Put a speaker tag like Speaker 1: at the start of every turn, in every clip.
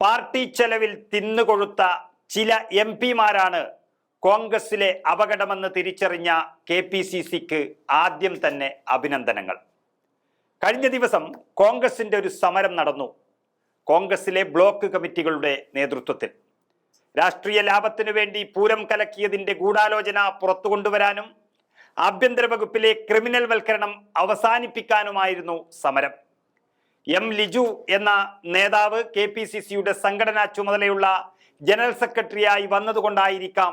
Speaker 1: Party ചെലവിൽ തിന്നുകൊഴുത്ത ചില M പിമാരാണ് കോൺഗ്രസിലെ അപകടമെന്ന് തിരിച്ചറിഞ്ഞ കെ പി സി സിക്ക് ആദ്യം തന്നെ അഭിനന്ദനങ്ങൾ. കഴിഞ്ഞ ദിവസം കോൺഗ്രസിന്റെ ഒരു സമരം നടന്നു. കോൺഗ്രസിലെ ബ്ലോക്ക് കമ്മിറ്റികളുടെ നേതൃത്വത്തിൽ. രാഷ്ട്രീയ ലാഭത്തിനു വേണ്ടി പൂരം കലക്കിയതിന്റെ ഗൂഢാലോചന പുറത്തു കൊണ്ടുവരാനും ആഭ്യന്തര വകുപ്പിലെ ക്രിമിനൽ വൽക്കരണം അവസാനിപ്പിക്കാനുമായിരുന്നു സമരം. എം ലിജു എന്ന നേതാവ് കെ പി സി സിയുടെ സംഘടനാ ചുമതലയുള്ള ജനറൽ സെക്രട്ടറിയായി വന്നതുകൊണ്ടായിരിക്കാം.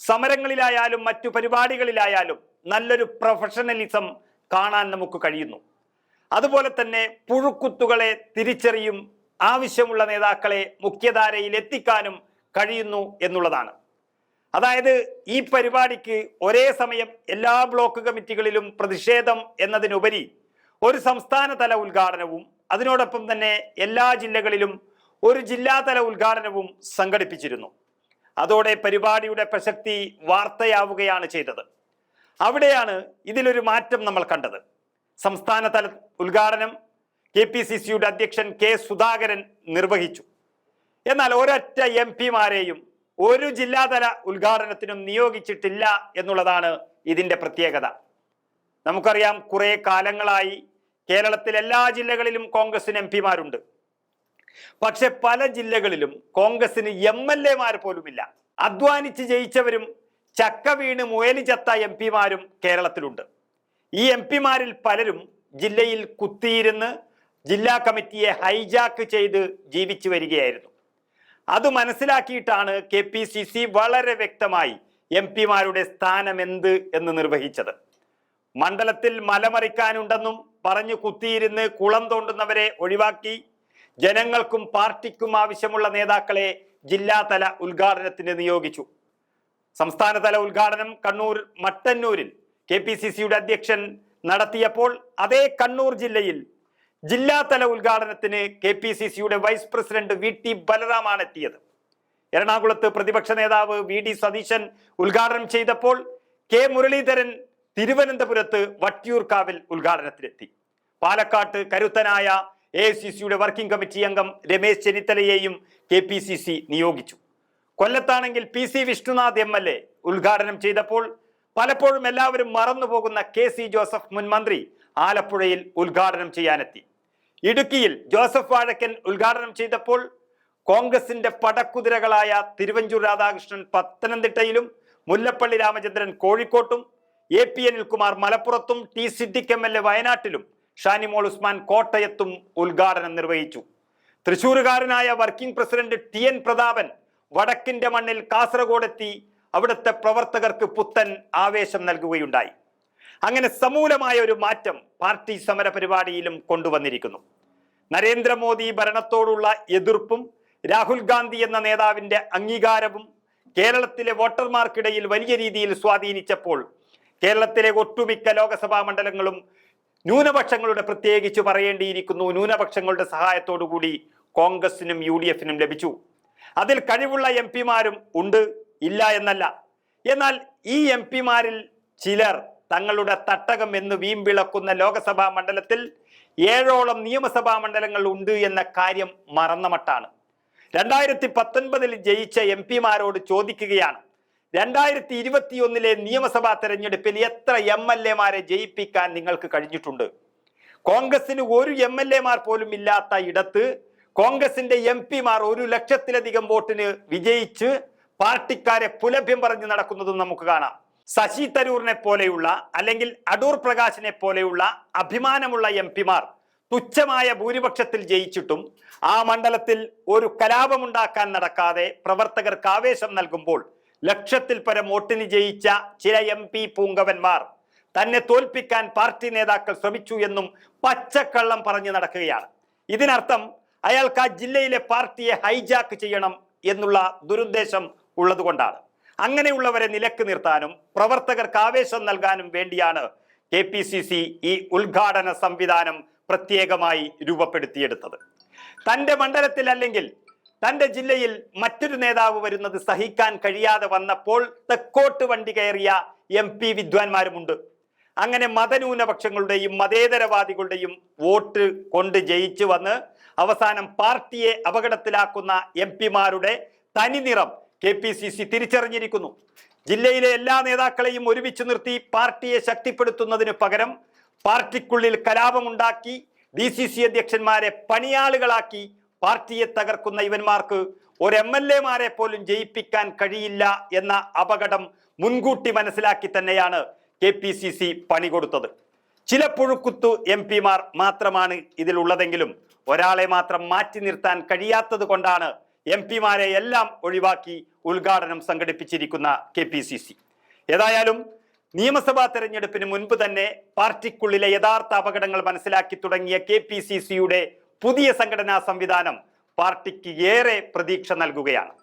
Speaker 1: സമരങ്ങളിലായാലും മറ്റു പരിപാടികളിലായാലും നല്ലൊരു പ്രൊഫഷണലിസം കാണാൻ നമുക്ക് കഴിയുന്നു. അതുപോലെ തന്നെ പുഴുക്കുത്തുകളെ തിരിച്ചറിയും ആവശ്യമുള്ള നേതാക്കളെ മുഖ്യധാരയിൽ എത്തിക്കാനും കഴിയുന്നു എന്നുള്ളതാണ്. അതായത് ഈ പരിപാടിക്ക് ഒരേ സമയം എല്ലാ ബ്ലോക്ക് കമ്മിറ്റികളിലും പ്രതിഷേധം എന്നതിനുപരി ഒരു സംസ്ഥാനതല ഉദ്ഘാടനവും അതിനോടൊപ്പം തന്നെ എല്ലാ ജില്ലകളിലും ഒരു ജില്ലാതല ഉദ്ഘാടനവും സംഘടിപ്പിച്ചിരുന്നു. അതോടെ പരിപാടിയുടെ പ്രസക്തി വാർത്തയാവുകയാണ് ചെയ്തത്. അവിടെയാണ് ഇതിലൊരു മാറ്റം നമ്മൾ കണ്ടത്. സംസ്ഥാനതല ഉദ്ഘാടനം കെ പി സി സിയുടെ അധ്യക്ഷൻ കെ സുധാകരൻ നിർവഹിച്ചു. എന്നാൽ ഒരൊറ്റ എം പിമാരെയും ഒരു ജില്ലാതല ഉദ്ഘാടനത്തിനും നിയോഗിച്ചിട്ടില്ല എന്നുള്ളതാണ് ഇതിന്റെ പ്രത്യേകത. നമുക്കറിയാം കുറേ കാലങ്ങളായി കേരളത്തിൽ എല്ലാ ജില്ലകളിലും കോൺഗ്രസിന് എം പിമാരുണ്ട്. പക്ഷെ പല ജില്ലകളിലും കോൺഗ്രസിന് എം എൽ എമാർ പോലുമില്ല. അധ്വാനിച്ച് ജയിച്ചവരും ചക്ക വീണ് മുയലി ചത്ത എം പിമാരും കേരളത്തിലുണ്ട്. ഈ എം പിമാരിൽ പലരും ജില്ലയിൽ കുത്തിയിരുന്ന് ജില്ലാ കമ്മിറ്റിയെ ഹൈജാക്ക് ചെയ്ത് ജീവിച്ചു വരികയായിരുന്നു. അത് മനസ്സിലാക്കിയിട്ടാണ് കെ പി സി സി വളരെ വ്യക്തമായി എം പിമാരുടെ സ്ഥാനം എന്ത് എന്ന് നിർവഹിച്ചത്. മണ്ഡലത്തിൽ മലമറിക്കാനുണ്ടെന്നും പറഞ്ഞു കുത്തിയിരുന്ന് കുളം തോണ്ടുന്നവരെ ഒഴിവാക്കി. ജനങ്ങൾക്കും പാർട്ടിക്കും ആവശ്യമുള്ള നേതാക്കളെ ജില്ലാതല ഉദ്ഘാടനത്തിന് നിയോഗിച്ചു. സംസ്ഥാനതല ഉദ്ഘാടനം കണ്ണൂർ മട്ടന്നൂരിൽ കെ പി സി സിയുടെ അധ്യക്ഷൻ നടത്തിയപ്പോൾ അതേ കണ്ണൂർ ജില്ലയിൽ ജില്ലാതല ഉദ്ഘാടനത്തിന് കെ പി സി സിയുടെ വൈസ് പ്രസിഡന്റ് വി ടി ബലറാമാണ് എത്തിയത്. എറണാകുളത്ത് പ്രതിപക്ഷ നേതാവ് വി ഡി സതീശൻ ഉദ്ഘാടനം ചെയ്തപ്പോൾ കെ മുരളീധരൻ തിരുവനന്തപുരത്ത് വട്ടിയൂർക്കാവിൽ ഉദ്ഘാടനത്തിലെത്തി പാലക്കാട്ട് കരുത്തനായ എ സി സിയുടെ വർക്കിംഗ് കമ്മിറ്റി അംഗം രമേശ് ചെന്നിത്തലയെയും കെ പി സി സി നിയോഗിച്ചു. കൊല്ലത്താണെങ്കിൽ P C Vishnunath M L A ഉദ്ഘാടനം ചെയ്തപ്പോൾ പലപ്പോഴും എല്ലാവരും മറന്നുപോകുന്ന കെ സി ജോസഫ് മുൻ മന്ത്രി ആലപ്പുഴയിൽ ഉദ്ഘാടനം ചെയ്യാനെത്തി. ഇടുക്കിയിൽ ജോസഫ് വാഴക്കൻ ഉദ്ഘാടനം ചെയ്തപ്പോൾ കോൺഗ്രസിന്റെ പടക്കുതിരകളായ തിരുവഞ്ചൂർ രാധാകൃഷ്ണൻ പത്തനംതിട്ടയിലും മുല്ലപ്പള്ളി രാമചന്ദ്രൻ കോഴിക്കോട്ടും എ പി അനിൽകുമാർ മലപ്പുറത്തും T Siddique M L A വയനാട്ടിലും ഷാനിമോൾ ഉസ്മാൻ കോട്ടയത്തും ഉദ്ഘാടനം നിർവഹിച്ചു. തൃശൂരുകാരനായ working president T N Prathapan വടക്കിന്റെ മണ്ണിൽ കാസർഗോഡെത്തി അവിടുത്തെ പ്രവർത്തകർക്ക് പുത്തൻ ആവേശം നൽകുകയുണ്ടായി. അങ്ങനെ സമൂലമായ ഒരു മാറ്റം പാർട്ടി സമര പരിപാടിയിലും കൊണ്ടുവന്നിരിക്കുന്നു. നരേന്ദ്രമോദി ഭരണത്തോടുള്ള എതിർപ്പും രാഹുൽ ഗാന്ധി എന്ന നേതാവിന്റെ അംഗീകാരവും കേരളത്തിലെ വോട്ടർമാർക്കിടയിൽ വലിയ രീതിയിൽ സ്വാധീനിച്ചപ്പോൾ കേരളത്തിലെ ഒട്ടുമിക്ക ലോകസഭാ മണ്ഡലങ്ങളും ന്യൂനപക്ഷങ്ങളുടെ പ്രത്യേകിച്ച് പറയേണ്ടിയിരിക്കുന്നു. ന്യൂനപക്ഷങ്ങളുടെ സഹായത്തോടുകൂടി കോൺഗ്രസിനും യു ഡി എഫിനും ലഭിച്ചു. അതിൽ കഴിവുള്ള എം പിമാരും ഉണ്ട് ഇല്ല എന്നല്ല. എന്നാൽ ഈ എം പിമാരിൽ ചിലർ തങ്ങളുടെ തട്ടകം എന്ന് വീമ്പിളക്കുന്ന ലോകസഭാ മണ്ഡലത്തിൽ ഏഴോളം നിയമസഭാ മണ്ഡലങ്ങൾ ഉണ്ട് എന്ന കാര്യം മറന്ന മട്ടാണ്. രണ്ടായിരത്തി പത്തൊൻപതിൽ ജയിച്ച എം പിമാരോട് ചോദിക്കുകയാണ് രണ്ടായിരത്തി ഇരുപത്തിയൊന്നിലെ നിയമസഭാ തെരഞ്ഞെടുപ്പിൽ എത്ര എം എൽ എമാരെ ജയിപ്പിക്കാൻ നിങ്ങൾക്ക് കഴിഞ്ഞിട്ടുണ്ട്? കോൺഗ്രസിന് ഒരു എം എൽ എമാർ പോലും ഇല്ലാത്ത ഇടത്ത് കോൺഗ്രസിന്റെ എം പിമാർ ഒരു ലക്ഷത്തിലധികം വോട്ടിന് വിജയിച്ച് പാർട്ടിക്കാരെ പുലഭ്യം പറഞ്ഞ് നടക്കുന്നതും നമുക്ക് കാണാം. ശശി തരൂറിനെ പോലെയുള്ള അല്ലെങ്കിൽ അടൂർ പ്രകാശിനെ പോലെയുള്ള അഭിമാനമുള്ള എം പിമാർ തുച്ഛമായ ഭൂരിപക്ഷത്തിൽ ജയിച്ചിട്ടും ആ മണ്ഡലത്തിൽ ഒരു കലാപമുണ്ടാക്കാൻ നടക്കാതെ പ്രവർത്തകർക്ക് ആവേശം നൽകുമ്പോൾ ലക്ഷത്തിൽ പരം വോട്ടിന് ജയിച്ച ചില എം പി പൂങ്കവന്മാർ തന്നെ തോൽപ്പിക്കാൻ പാർട്ടി നേതാക്കൾ ശ്രമിച്ചു എന്നും പച്ചക്കള്ളം പറഞ്ഞു നടക്കുകയാണ്. ഇതിനർത്ഥം അയാൾക്ക് ആ ജില്ലയിലെ പാർട്ടിയെ ഹൈജാക്ക് ചെയ്യണം എന്നുള്ള ദുരുദ്ദേശം ഉള്ളതുകൊണ്ടാണ്. അങ്ങനെയുള്ളവരെ നിലയ്ക്ക് നിർത്താനും പ്രവർത്തകർക്ക് ആവേശം നൽകാനും വേണ്ടിയാണ് കെ പി സി സി ഈ ഉദ്ഘാടന സംവിധാനം പ്രത്യേകമായി രൂപപ്പെടുത്തിയെടുത്തത്. തന്റെ മണ്ഡലത്തിൽ അല്ലെങ്കിൽ തന്റെ ജില്ലയിൽ മറ്റൊരു നേതാവ് വരുന്നത് സഹിക്കാൻ കഴിയാതെ വന്നപ്പോൾ തെക്കോട്ട് വണ്ടി കയറിയ എം പി വിദ്വാൻമാരുമുണ്ട്. അങ്ങനെ മതന്യൂനപക്ഷങ്ങളുടെയും മതേതരവാദികളുടെയും വോട്ട് കൊണ്ട് ജയിച്ചു വന്ന് അവസാനം പാർട്ടിയെ അപകടത്തിലാക്കുന്ന എം പിമാരുടെ തനിനിറം കെ പി സി സി തിരിച്ചറിഞ്ഞിരിക്കുന്നു. ജില്ലയിലെ എല്ലാ നേതാക്കളെയും ഒരുമിച്ച് നിർത്തി പാർട്ടിയെ ശക്തിപ്പെടുത്തുന്നതിന് പകരം പാർട്ടിക്കുള്ളിൽ കലാപമുണ്ടാക്കി ഡി സി സി അധ്യക്ഷന്മാരെ പണിയാളുകളാക്കി പാർട്ടിയെ തകർക്കുന്ന ഇവന്മാർക്ക് ഒരു എം എൽ എമാരെ പോലും ജയിപ്പിക്കാൻ കഴിയില്ല എന്ന അപകടം മുൻകൂട്ടി മനസ്സിലാക്കി തന്നെയാണ് കെ പി സി സി പണി കൊടുത്തത്. ചില പുഴുക്കുത്തു എം പിമാർ മാത്രമാണ് ഇതിലുള്ളതെങ്കിലും ഒരാളെ മാത്രം മാറ്റി നിർത്താൻ കഴിയാത്തത് കൊണ്ടാണ് എം പിമാരെ എല്ലാം ഒഴിവാക്കി ഉദ്ഘാടനം സംഘടിപ്പിച്ചിരിക്കുന്ന കെ പി സി സി. ഏതായാലും നിയമസഭാ തെരഞ്ഞെടുപ്പിന് മുൻപ് തന്നെ പാർട്ടിക്കുള്ളിലെ യഥാർത്ഥ അപകടങ്ങൾ മനസ്സിലാക്കി തുടങ്ങിയ കെ പി സി സിയുടെ പുതിയ സംഘടനാ സംവിധാനം പാർട്ടിക്ക് ഏറെ പ്രതീക്ഷ നൽകുകയാണ്.